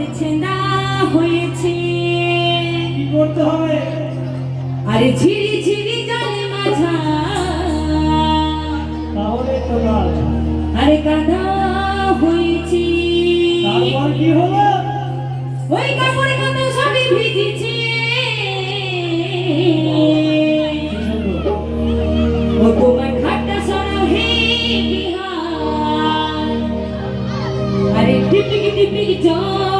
হয়েছে না হয়েছে? কি করতে হবে? আরে ঝিরি ঝিরি জলে মাঝা। তাহলে তো না আরে কাদা হয়েছে। তারপর কি হলো? ওই কাপড়ে কত সবই ভিজেছে। ও তোমার খাটটা সরাও হে বিহার। আরে টিপিকি টিপিকি জল।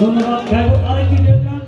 ধন্যবাদ।